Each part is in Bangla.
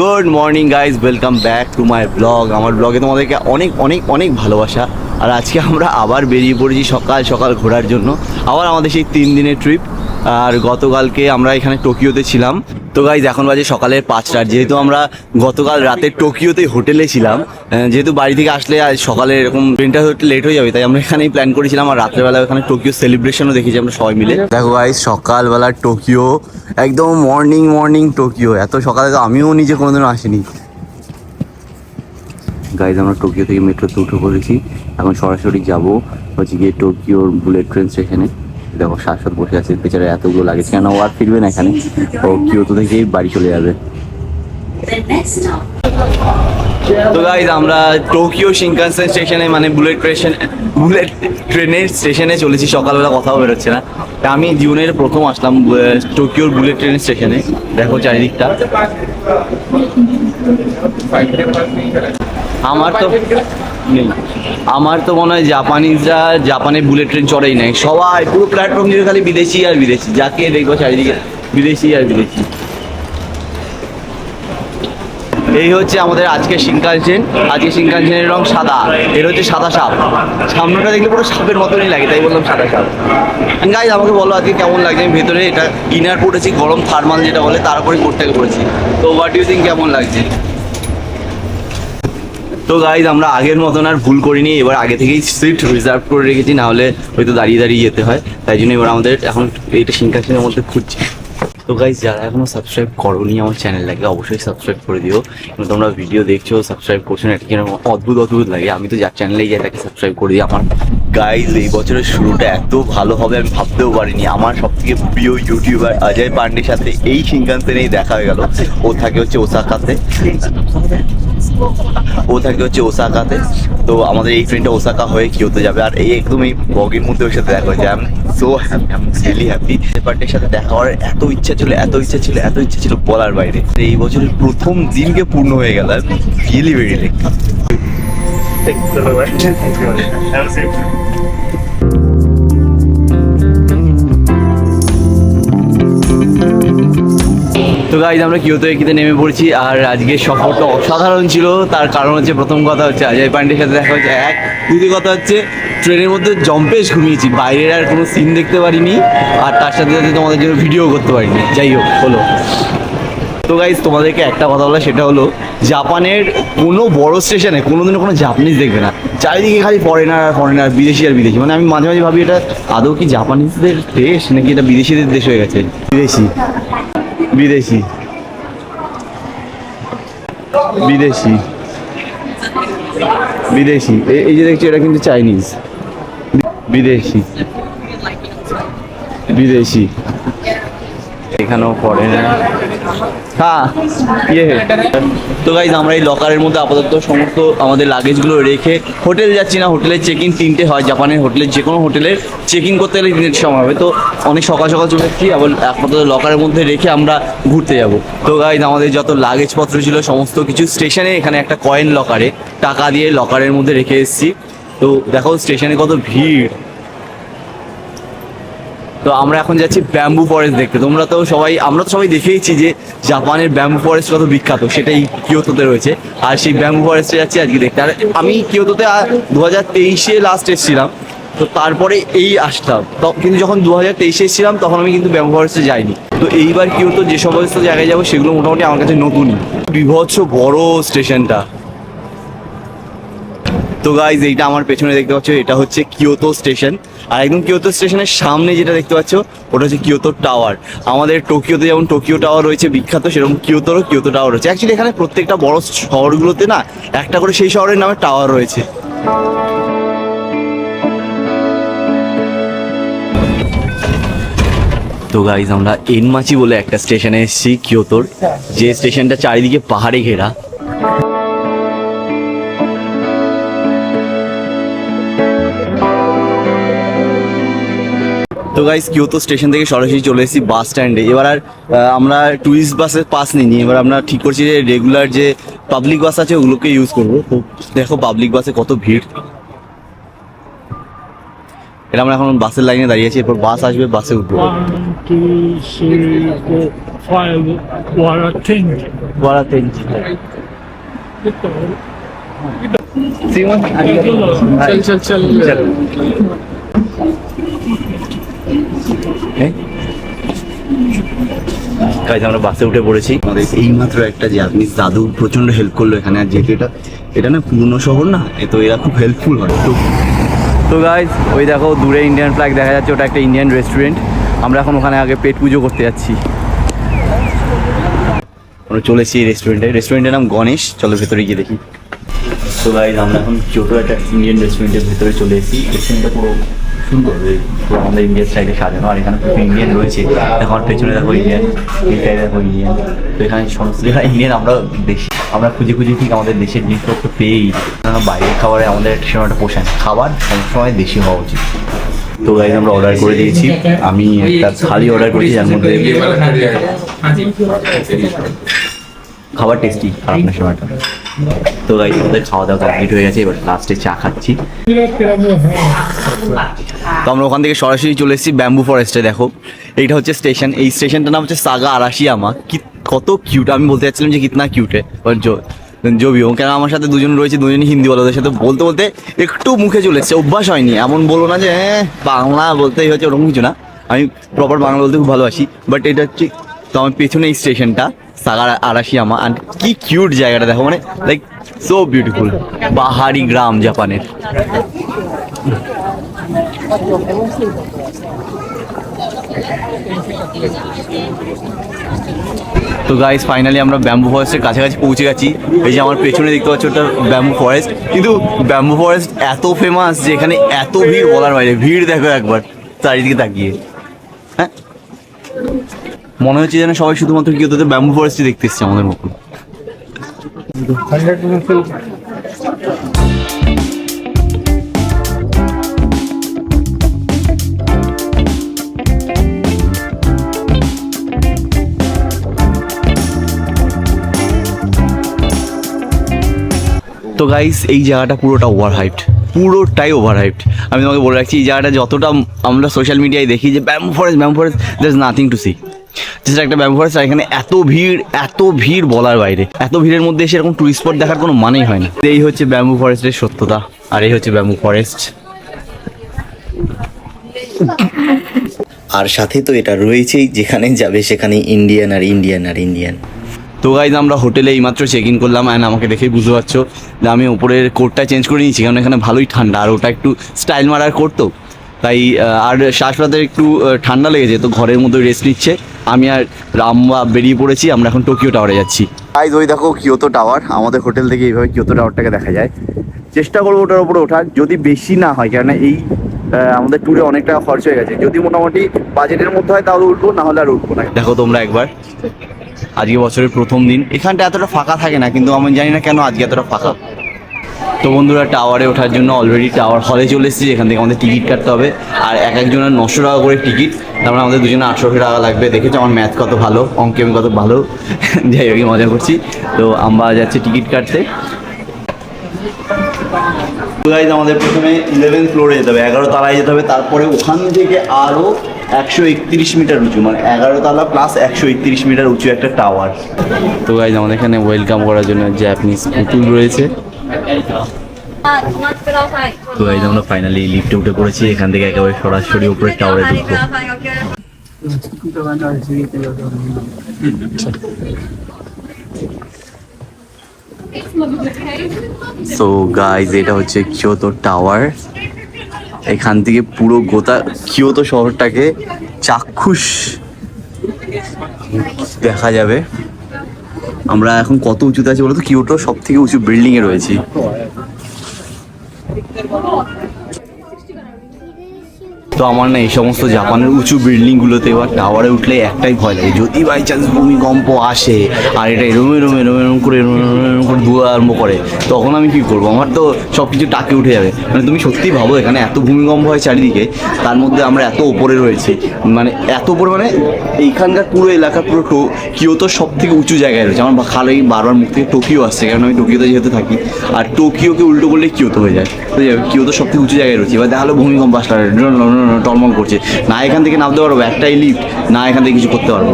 Good morning guys welcome back to my blog আমার ব্লগে তোমাদেরকে অনেক অনেক অনেক ভালোবাসা। আর আজকে আমরা আবার বেরিয়ে পড়েছি সকাল সকাল ঘোরার জন্য। আবার আমাদের সেই তিন দিনের ট্রিপ আর গতকালকে আমরা এখানে টোকিওতে ছিলাম। তো গাইজ এখন বাজে সকালের পাঁচটার। যেহেতু আমরা গতকাল রাতে টোকিওতে হোটেলে ছিলাম যেহেতু বাড়ি থেকে আসলে আজ সকালে এরকম ট্রেনটা লেট হয়ে যাবে, তাই আমরা এখানেই প্ল্যান করেছিলাম আর রাত্রেবেলা ওখানে টোকিও সেলিব্রেশনও দেখেছি আমরা সবাই মিলে। দেখো গাইজ সকালবেলা টোকিও, একদম মর্নিং মর্নিং টোকিও। এত সকালে তো আমিও নিজে কোনোদিনও আসিনি। গাইজ আমরা টোকিও থেকে মেট্রোতে উঠে পড়েছি। এখন সরাসরি যাব হচ্ছে গিয়ে টোকিওর বুলেট ট্রেন স্টেশনে দেখো, শাশ্বত বসে আছে বেচারা এতগুলো লাগে কেন ও আর ফিরবে না এখানে? ও কিওতো থেকেই বাড়ি চলে যাবে। তো গাইজ আমরা টোকিও শিনকানসেন স্টেশনে মানে বুলেট ট্রেন বুলেট ট্রেনের স্টেশনে চলেছি। সকালবেলা কথাও বেরোচ্ছে না। তা আমি জীবনের প্রথম আসলাম টোকিওর বুলেট ট্রেন স্টেশনে। দেখো চারিদিকটা। আমার তো নেই। আমার তো মনে হয় জাপানিজরা জাপানে বুলেট ট্রেন চড়েই নাই সবাই, পুরো প্ল্যাটফর্ম জুড়ে খালি বিদেশি আর বিদেশি। যাকে দেখব চারিদিকে বিদেশি আর বিদেশি। এই হচ্ছে আমাদের আজকে শিনকানসেন আজকে শিনকানসেনের রং সাদা। এর হচ্ছে সাদা সাপ। সামনেটা দেখলে পুরো সাপের মতনই লাগে, তাই বললাম সাদা সাপ। গাইজ আমাকে বলো আজকে কেমন লাগছে? আমি ভেতরে এটা ইনার পড়েছি গরম থার্মাল যেটা বলে, তার উপরে কোটটাকে পড়েছি তো হোয়াট ইউ থিঙ্ক কেমন লাগছে? তো গাইজ আমরা আগের মতন আর ভুল করিনি, এবার আগে থেকেই সিট রিজার্ভ করে রেখেছি না হলে হয়তো দাঁড়িয়ে দাঁড়িয়ে যেতে হয়। তাই জন্য এবার আমাদের এখন এইটা সিংকাশনের মধ্যে খুঁজছি। তো গাইজ যারা এখনও সাবস্ক্রাইব করোনি আমার চ্যানেলটাকে অবশ্যই সাবস্ক্রাইব করে দিও। কিন্তু তোমরা ভিডিও দেখছ সাবস্ক্রাইব করছ না, এটা অদ্ভুত অদ্ভুত লাগে? আমি তো যার চ্যানেলেই যাই তাকে সাবস্ক্রাইব করে দিই। আমার গাইজ এই বছরের শুরুটা এত ভালো হবে, আমি ভাবতেও পারিনি। আমার সব থেকে প্রিয় ইউটিউবার অজয় পান্ডের সাথে এই সিংকান্তেনেই দেখা হয়ে গেল। ও থাকে হচ্ছে ওসাকাতে ও থাকে হচ্ছে ওসাকাতে। তো আমাদের এই ট্রেনটা ওসাকা হয়ে কিওতে যাবে। আর এই একদম এই বগের মধ্যে ওর সাথে দেখা হয়েছে। I am so happy I am really happy পার্টির সাথে দেখা হওয়ার এত ইচ্ছা ছিল, এত ইচ্ছা ছিল, এত ইচ্ছা ছিল বলার বাইরে। এই বছরের প্রথম দিনকে পূর্ণ হয়ে গেল। রিয়েলি ভেরি লাইক তো গাইজ আমরা কিওতো একিতে নেমে পড়ছি আর আজকে সফরটা অসাধারণ ছিল। তার কারণ হচ্ছে প্রথম কথা হচ্ছে অজয় পান্ডের সাথে দেখা হচ্ছে এক। দ্বিতীয় কথা হচ্ছে ট্রেনের মধ্যে জম্পেশ ঘুমিয়েছি। বাইরের আর কোনো সিন দেখতে পারিনি। আর তার সাথে সাথে তোমাদের জন্য ভিডিও করতে পারিনি। যাই হোক হলো তো গাইজ তোমাদেরকে একটা কথা বলা সেটা হলো জাপানের কোনো বড় স্টেশনে কোনোদিনও কোনো জাপানিজ দেখবে না। চারিদিকে খালি ফরেনার আর ফরেনার বিদেশি আর বিদেশি। মানে আমি মাঝে মাঝে ভাবি, এটা আদৌ কি জাপানিজদের দেশ নাকি এটা বিদেশিদের দেশ হয়ে গেছে? বিদেশি। বিদেশি। বিদেশি। বিদেশি। এই যে দেখছি এটা কিন্তু চাইনিজ। বিদেশি। বিদেশি। এখানেও পড়ে না। হ্যাঁ। ইয়ে তো গাইজ আমরা এই লকারের মধ্যে আপাতত সমস্ত আমাদের লাগেজগুলো রেখে হোটেল যাচ্ছি না। হোটেলের চেক ইন তিনটে হয় জাপানের হোটেলের যে কোনো হোটেলের চেক ইন করতে গেলে তিনটে সময় হবে। তো অনেক সকাল সকাল চলে এসেছি আবার আপাতত লকারের মধ্যে রেখে আমরা ঘুরতে যাব। তো গাইজ আমাদের যত লাগেজপত্র ছিল সমস্ত কিছু স্টেশনে এখানে একটা কয়েন লকারে টাকা দিয়ে লকারের মধ্যে রেখে এসেছি। তো দেখো স্টেশনে কত ভিড়। তো আমরা এখন যাচ্ছি ব্যাম্বু ফরেস্ট দেখতে। তোমরা তো সবাই, আমরা তো সবাই দেখেইছি যে জাপানের ব্যাম্বু ফরেস্ট কত বিখ্যাত, সেটাই কিয়োতোতে রয়েছে। আর সেই ব্যাম্বু ফরেস্টে যাচ্ছি আজকে দেখতে। আর আমি কিয়োতোতে দু হাজার তেইশে লাস্ট এসেছিলাম, তো তারপরে এই আসতাম। কিন্তু যখন দু হাজার তেইশে এসেছিলাম, তখন আমি কিন্তু ব্যাম্বু ফরেস্টে যাইনি। তো এইবার কিয়োতো যে সমস্ত জায়গায় যাব, সেগুলো মোটামুটি আমার কাছে নতুনই। বিভৎস বড় স্টেশনটা। তো গাইজ এইটা আমার পেছনে দেখতে পাচ্ছ, এটা হচ্ছে কিয়োতো স্টেশন। আর একদম কিয়োতো স্টেশনের সামনে যেটা দেখতে পাচ্ছ, ওটা হচ্ছে কিয়োতো টাওয়ার। আমাদের টোকিওতে যেমন টোকিও টাওয়ার রয়েছে, বিখ্যাত সেরকম কিয়োতোরও কিয়োতো টাওয়ার রয়েছে। অ্যাকচুয়ালি এখানে প্রত্যেকটা বড় শহরগুলোতে না, একটা করে সেই শহরের নামে টাওয়ার রয়েছে। তো গাইজ আমরা এনমাচি বলে একটা স্টেশনে এসেছি, কিয়োতোর। যে স্টেশনটা চারিদিকে পাহাড়ে ঘেরা। তো গাইস কিয়োতো স্টেশন থেকে সরাসরি চলে এসেছি বাস স্ট্যান্ডে এবার আর আমরা টুরিস্ট বাসের পাস নিইনি এবার আমরা ঠিক করছি যে রেগুলার যে পাবলিক বাস আছে ওগুলোকে ইউজ করব তো দেখো পাবলিক বাসে কত ভিড় এটা আমরা এখন বাসের লাইনে দাঁড়িয়ে আছি এরপর বাস আসবে বাসে উঠবো One, two, three, গাইজ আমরা বাসে উঠে পড়েছি। আমাদের এইমাত্র একটা যে আপনি দাদু প্রচণ্ড হেল্প করল এখানে আর যেহেতু এটা এটা না পুরনো শহর না এ তো এরা খুব হেল্পফুল হয়। তো তো গাইজ ওই দেখো দূরে ইন্ডিয়ান ফ্ল্যাগ দেখা যাচ্ছে ওটা একটা ইন্ডিয়ান রেস্টুরেন্ট আমরা এখন ওখানে আগে পেট পুজো করতে যাচ্ছি। আমরা চলে এসেছি রেস্টুরেন্টে রেস্টুরেন্টের নাম গণেশ চলো ভেতরে গিয়ে দেখি। তো গাইজ আমরা এখন ছোটো একটা ইন্ডিয়ান রেস্টুরেন্টের ভেতরে চলে এসেছি। রেস্টুরেন্টটা পুরো সুন্দর আমাদের ইন্ডিয়ান স্টাইলে সাজানো, আর এখানে পুরো ইন্ডিয়ান রয়েছে। দেখো আমার পেছনে দেখো ইন্ডিয়ান এইটাই দেখো ইন্ডিয়ান তো এখানে সমস্ত ইন্ডিয়ান আমরা দেশি আমরা খুঁজে খুঁজে ঠিক আমাদের দেশের জিনিসপত্র পেয়েই বাইরের খাবারে আমাদের একটা সময় একটা পোষায়। খাবার সবসময় দেশি হওয়া উচিত। তো গাইজ আমরা অর্ডার করে দিয়েছি। আমি একটা থালি অর্ডার করেছি, যার মধ্যে খাবার টেস্টি খারাপ না সময়টা। তো গাইজ আমাদের খাওয়া দাওয়া কমপ্লিট হয়ে গেছে, এবার লাস্টে চা খাচ্ছি। তো আমরা ওখান থেকে সরাসরি চলে এসেছি ব্যাম্বু ফরেস্টে দেখো। এইটা হচ্ছে স্টেশন এই স্টেশনটার নাম হচ্ছে সাগা আরাশিয়ামা। কি, কত কিউট আমি বলতে চাচ্ছিলাম যে কিতনা কিউটে জবিও কেন আমার সাথে দুজন রয়েছে, দুজনই হিন্দি বলে, ওদের সাথে বলতে বলতে একটু মুখে চলে এসছে অভ্যাস হয়নি। এমন বলব না যে হ্যাঁ বাংলা বলতেই হচ্ছে ওরকম কিছু না। আমি প্রপার বাংলা বলতে খুব ভালোবাসি বাট এটা হচ্ছে, তো আমার পেছনে এই স্টেশনটা সাগার আরাশিয়ামা আর কি কিউট জায়গাটা দেখো মানে লাইক সো বিউটিফুল পাহাড়ি গ্রাম জাপানের। তো গাইস ফাইনালি আমরা ব্যাম্বু ফরেস্টের কাছাকাছি পৌঁছে গেছি। এই যে আমার পেছনে দেখতে পাচ্ছ ওটা ব্যাম্বু ফরেস্ট কিন্তু ব্যাম্বু ফরেস্ট এত ফেমাস যে এখানে এত ভিড় বলার বাইরে ভিড় দেখো একবার, চারিদিকে তাকিয়ে। হ্যাঁ? মনে হচ্ছে যেন সবাই শুধুমাত্র কি হতে ব্যাম্বু ফরেস্টই দেখতে এসছে আমাদের মতো। তো গাইস এই জায়গাটা পুরোটা ওভার হাইপড পুরোটাই ওভার হাইপড আমি তোমাকে বলে রাখছি, এই জায়গাটা যতটা আমরা সোশ্যাল মিডিয়ায় দেখি যে bamboo forest bamboo forest there is nothing to see just একটা ব্যাম্বু ফরেস্ট আর এখানে এত ভিড় এত ভিড় বলার বাইরে। এত ভিড়ের মধ্যে এসে এরকম টুরিস্ট স্পট দেখার কোনো মানেই হয় না। এই হচ্ছে ব্যাম্বু ফরেস্টের সত্যতা, আর এই হচ্ছে ব্যাম্বু ফরেস্ট আর সাথে তো এটা রয়েছেই, যেখানে যাবে সেখানে ইন্ডিয়ান আর ইন্ডিয়ান আর ইন্ডিয়ান তো গাইজ আমরা হোটেলে এইমাত্র চেক ইন করলাম অ্যান্ড আমাকে দেখেই বুঝতে পারছ যে আমি উপরের কোটটা চেঞ্জ করে নিয়েছি, কারণ এখানে ভালোই ঠান্ডা, আর ওটা একটু স্টাইল মারার করতো তাই আর শ্বাসপাতের একটু ঠান্ডা লেগেছে তো ঘরের মধ্যে রেস্ট নিচ্ছে। আমি আর রামবা বেরিয়ে পড়েছি আমরা এখন টোকিও টাওয়ারে যাচ্ছি। গাইজ ওই দেখো কিয়োতো টাওয়ার আমাদের হোটেল থেকে এইভাবে কিয়োতো টাওয়ারটাকে দেখা যায়। চেষ্টা করব ওটার উপরে ওঠার যদি বেশি না হয় কেননা এই আমাদের ট্যুরে অনেক টাকা খরচ হয়ে গেছে। যদি মোটামুটি বাজেটের মধ্যে হয় তাহলে উঠবো না হলে আর উঠবো না। দেখো তোমরা একবার আজকে বছরের প্রথম দিন। এখানটা এতটা ফাঁকা থাকে না কিন্তু আমি জানি না কেন আজকে এতটা ফাঁকা। তো বন্ধুরা টাওয়ারে ওঠার জন্য অলরেডি টাওয়ার হলে চলে এসেছি এখান থেকে আমাদের টিকিট কাটতে হবে। আর এক একজনের নশো টাকা করে টিকিট তারপরে আমাদের দুজনে আটশোশো টাকা লাগবে। দেখেছ আমার ম্যাথ কত ভালো, অঙ্কে আমি কত ভালো। যাই হোক মজা করছি। তো আমরা যাচ্ছি টিকিট কাটতে। গাইজ আমাদের প্রথমে ইলেভেন ফ্লোরে যেতে হবে, এগারো তলায় যেতে হবে। তারপরে ওখান থেকে আরও একশো একত্রিশ মিটার উঁচু মানে এগারো তলা প্লাস একশো একত্রিশ মিটার উঁচু একটা টাওয়ার তো গাইজ আমাদের এখানে ওয়েলকাম করার জন্য জাপানিজ পুতুল রয়েছে। তো গাইজ আমরা ফাইনালি লিফটে উঠে পড়েছি, এখান থেকে একেবারে সরাসরি উপরে টাওয়ারে ঢুকবো। সো গাইজ এটা হচ্ছে কিয়োতো টাওয়ার এখান থেকে পুরো গোটা কিয়োতো শহরটাকে চাক্ষুষ দেখা যাবে। আমরা এখন কত উঁচুতে আছি বলতো? কিউটো সব থেকে উঁচু বিল্ডিং এ রয়েছি। তো আমার না এই সমস্ত জাপানের উঁচু বিল্ডিংগুলোতে বা টাওয়ারে উঠলে একটাই ভয় লাগে। যদি বাই চান্স ভূমিকম্প আসে, আর এটা এরম এরম এরম এরম করে এরম এরম এরম করে ধুয়ে আরম্ভ করে, তখন আমি কি করব? আমার তো সব কিছু টাকে উঠে যাবে। মানে তুমি সত্যিই ভাবো, এখানে এত ভূমিকম্প হয় চারিদিকে, তার মধ্যে আমরা এত ওপরে রয়েছি। মানে এত ওপরে মানে এইখানকার পুরো এলাকা, পুরো টো, কিয়োতোর সব থেকে উঁচু জায়গায় রয়েছে। আমার খালি বারবার মুখ থেকে টোকিও আসছে, কারণ আমি টোকিওতে যেহেতু থাকি। আর টোকিওকে উল্টো করলে কিয়োতো হয়ে যায়। তো কিয়োতো সব থেকে উঁচু জায়গায় রয়েছে। এবার দেখাল ভূমিকম্প আসলে। টলমল করছে। না এখান থেকে নামতে পারব, একটাই লিফট না এখান থেকে কিছু করতে পারব।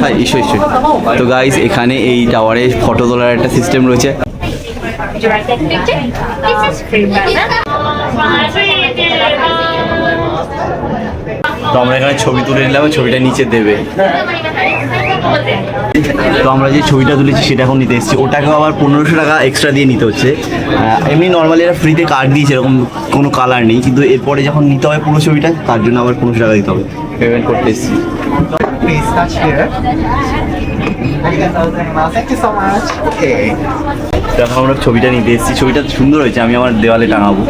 হ্যাঁ ঈশ্বর ঈশ্বর তো গাইজ এখানে এই টাওয়ারে ফটো তোলার একটা সিস্টেম রয়েছে। তো আমরা এখানে ছবি তুলে নিলাম, ছবিটা নিচে দেবে। তো আমরা যে ছবিটা তুলেছি সেটা এখন নিতে এসেছি। ওটাকেও আবার পনেরোশো টাকা এক্সট্রা দিয়ে নিতে হচ্ছে। এমনি নর্মালি এরা ফ্রিতে কার্ড দিয়েছে এরকম কোনো কালার নেই কিন্তু এরপরে যখন নিতে হবে পুরো ছবিটা তার জন্য আবার পনেরোশো টাকা দিতে হবে। পেমেন্ট করতে এসেছি। দেখো আমরা ছবিটা নিতে এসেছি। ছবিটা সুন্দর হয়েছে আমি আমার দেওয়ালে টাঙাবো।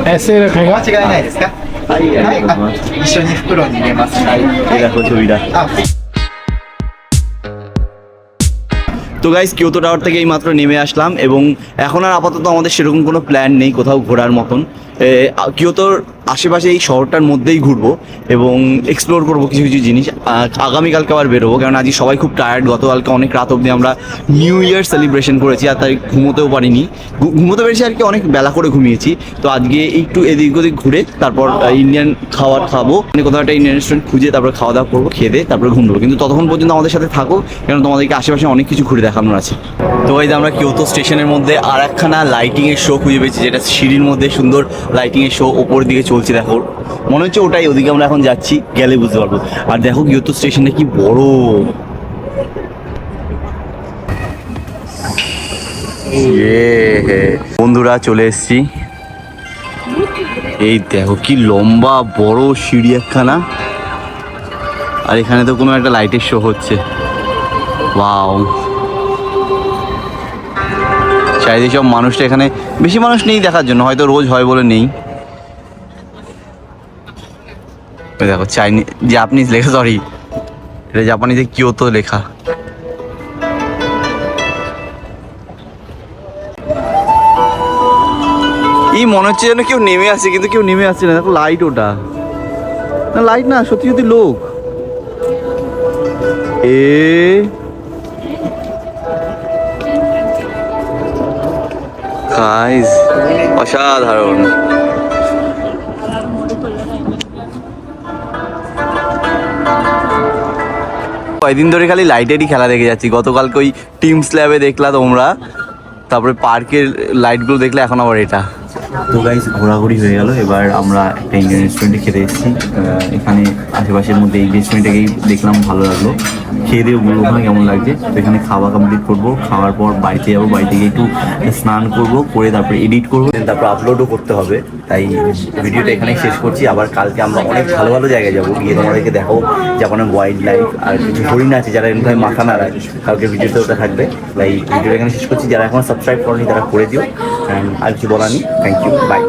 দেখো ছবিটা। তো গাইস কিয়োতো টাওয়ার থেকে এই মাত্র নেমে আসলাম এবং এখন আর আপাতত আমাদের সেরকম কোনো প্ল্যান নেই কোথাও ঘোরার মতন। কিয়তোর আশেপাশে এই শহরটার মধ্যেই ঘুরবো এবং এক্সপ্লোর করব কিছু কিছু জিনিস। আগামীকালকে আবার বেরোবো কারণ আজকে সবাই খুব টায়ার্ড গতকালকে অনেক রাত অবধি আমরা নিউ ইয়ার সেলিব্রেশন করেছি, আর তাই ঘুমোতেও পারিনি। ঘুমোতে পেরেছি আর কি, অনেক বেলা করে ঘুমিয়েছি। তো আজকে একটু এদিক ওদিক ঘুরে তারপর ইন্ডিয়ান খাবার খাব। মানে কোথাও একটা ইন্ডিয়ান রেস্টুরেন্ট খুঁজে তারপর খাওয়া দাওয়া করব, খেয়ে দিয়ে তারপরে ঘুমবো কিন্তু ততক্ষণ পর্যন্ত আমাদের সাথে থাকো কারণ তোমাদেরকে আশেপাশে অনেক কিছু ঘুরে দেখানোর আছে। তো এই যে আমরা কিয়োতো স্টেশনের মধ্যে আর একখানা লাইটিং এর শো খুঁজে পেয়েছি, যেটা সিঁড়ির মধ্যে সুন্দর লাইটিংয়ের শো ওপর দিকে চলছে, দেখো। মনে হচ্ছে ওটাই, ওদিকে আমরা এখন যাচ্ছি, গেলে বুঝতে পারব। আর দেখো কিয়োতো স্টেশনটা কি বড়? বন্ধুরা, চলে এসেছি। এই দেখো কি লম্বা, বড় সিঁড়ি একখানা আর এখানে তো কোনো একটা লাইটের শো হচ্ছে। ওয়াও। চারিদিকে সব মানুষটা এখানে। বেশি মানুষ নেই দেখার জন্য, হয়তো রোজ হয় বলে নেই। ওই দেখো চাইনি জাপানিজ লেখা সরি এটা জাপানিজে কিয়োতো লেখা এই মনে হচ্ছে যেন কেউ নেমে আসছে কিন্তু কেউ নেমে আসছে না দেখো লাইট ওটা না লাইট না সত্যি সত্যি লোক এ অসাধারণ কয়দিন ধরে খালি লাইটেরই খেলা দেখে যাচ্ছি। গতকালকে ওই টিম স্ল্যাবে দেখলা তোমরা, তারপরে পার্কের লাইটগুলো দেখলে এখন আবার এটা। তো গাইস ঘোরাঘুরি হয়ে গেল। এবার আমরা একটা ইন্ডিয়ান রেস্টুরেন্টে খেতে এসেছি। এখানে আশেপাশের মধ্যে এই রেস্টুরেন্টটাকেই দেখলাম, ভালো লাগল। খেয়ে দিয়ে বলব ওখানে কেমন লাগছে? তো এখানে খাওয়া কমপ্লিট করব। খাওয়ার পর বাড়িতে যাব। বাড়িতে গিয়ে একটু স্নান করব, করে তারপরে এডিট করব। তারপর আপলোডও করতে হবে। তাই ভিডিওটা এখানেই শেষ করছি। আবার কালকে আমরা অনেক ভালো ভালো জায়গায় যাব। গিয়ে তোমাদেরকে দেখাবো জাপানের ওয়াইল্ড লাইফ আর কিছু হরিণ আছে যারা এরকম মাথা না নাড়ায়। কালকে ভিডিওতে ওটা থাকবে। তাই ভিডিওটা এখানে শেষ করছি। যারা এখন সাবস্ক্রাইব করেনি, তারা করে দিও। আর কিছু বলার নেই। Thank you by